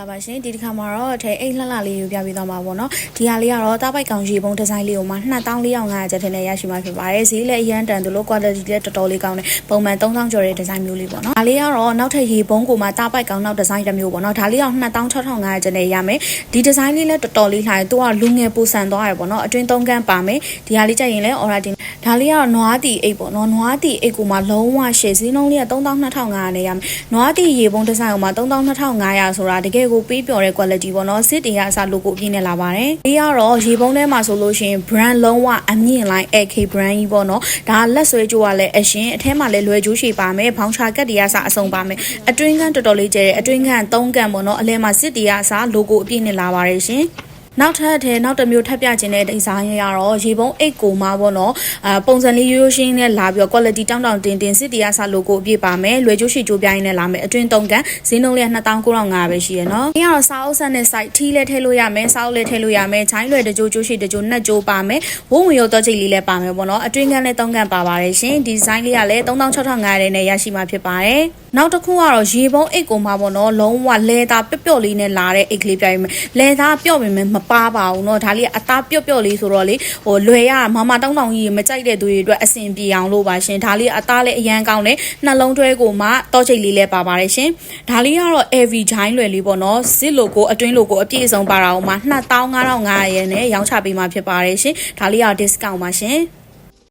ထားပါရှင်ဒီတစ်ခါမှာတော့ထဲအိတ်လှလှလေးကိုပြပေးသွားမှာပေါ့နော်ဒီဟာလေးကတော့တားပိုက်ကောင်ရေပုံဒီဇိုင်းလေးကိုမှ2400ကျပ်ထင်းနဲ့ရရှိမှာဖြစ်ပါတယ်ဈေးလည်းအရန်တန်သူလို့ quality လည်းတော်တော်လေးကောင်းတယ်ပုံမှန်3000ကျော်တဲ့ဒီဇိုင်းမျိုးလေးပေါ့နော်ဒါလေးကတော့နောက်ထပ်ရေပုံကိုမှတားပိုက်ကောင်နောက်ဒီဇိုင်းတစ်မျိုးပေါ့နော်ဒါလေးက2600ကျပ်နဲ့ရမယ်ဒီဒီဇိုင်းလေးလည်းတော်တော်လေးလှတယ်သူကလူငယ်ပူဆန်သွားရပေါ့နော်အတွင်း3ကန်းပါမယ်ဒီဟာလေးကြိုက်ရင်လည်း order တင် ဒါလေးကတော့နွားတီအိတ်ပေါ့နော်နွားတီအိတ်ကိုမှလုံးဝရှယ်ဈေးနှုန်းလေးက3200နဲ့ရမယ်နွားတီရေပုံဒီဇိုင်းကိုမှ3200ဆိုတာတကယ်ကိုပေးပျော်တဲ့ quality ပေါ့နော်စစ်တင်ရအစား logo အပြည့်နဲ့လာပါတယ်ဒီကတော့ရေပုံးထဲမှာဆိုလို့ရှိရင် brand လုံးဝအမြင့် line AK brand ကြီးပေါ့နော်ဒါလက်ဆွဲကြိုးကလည်းအရှင်အထဲမှာလည်းလွယ်ကျိုးရှည်ပါမယ်ဘောင်းချာကတ်တရားစအစုံပါမယ်အတွင်းကန်းတော်တော်လေးကျဲတယ်အတွင်းကန်း3ကန်းပေါ့နော်အလဲမှာစစ်တရားအစား logo အပြည့်နဲ့လာပါတယ်ရှင် နောက်ထပ်အထဲနောက်တစ်မျိုးထပ်ပြခြင်းတဲ့ဒီဇိုင်းရတော့ရေပုံးအိတ်ကိုမှာပေါ့နော်အာပုံစံလေးရိုးရိုးရှင်းနဲ့လာပြီးတော့ quality တောင်းတောင်းတင်တင်စစ်တရားစာ logo အပြည့်ပါမယ်လွယ်ကျိုးရှိကျိုးပြိုင်းနဲ့လာမယ်အတွင်း3ကန်ဈေးနှုန်းလေး2900ပဲရှိရနော်ဒီကတော့စာအုပ်ဆက်နဲ့ site ထီးလည်းထည့်လို့ရမယ်စာအုပ်လည်းထည့်လို့ရမယ်ချိုင်းလွယ်တကြိုးကျိုးရှိတကြိုးနှက်ကြိုးပါမယ်ဝုံဝင်ရုပ်တော့ချိတ်လေးလည်းပါမယ်ပေါ့နော်အတွင်းကန်လည်း3ကန်ပါပါတယ်ရှင်ဒီဇိုင်းလေးကလည်း3600နဲ့ရရှိမှာဖြစ်ပါတယ်နောက်တစ်ခုကတော့ရေပုံးအိတ်ကိုမှပေါ့နော်လုံးဝလဲသားပျော့ပျော့လေးနဲ့လာတဲ့အိတ်ကလေးပြိုင်မယ်လဲသားပျော့ပင်မပါပါဘူးနော်ဒါလေးအသားပျော့ပျော့လေးဆိုတော့လေဟိုလွယ်ရမမတောင်းတောင်းကြီးမကြိုက်တဲ့သူတွေအတွက်အဆင်ပြေအောင်လို့ပါရှင်ဒါလေးအသားလည်းအရန်ကောင်းတယ်နှလုံးတွဲကိုမှတော့ချိတ်လေးလည်းပါပါတယ်ရှင်ဒါလေးကတော့ AV ဂျိုင်းလွယ်လေးပေါ့နော်ဇစ်လိုကိုအတွင်းလိုကိုအပြည့်အစုံပါတာအောင်မှ2500ရယ်နဲ့ရောင်းချပေးမှဖြစ်ပါတယ်ရှင်ဒါလေးက discount ပါရှင်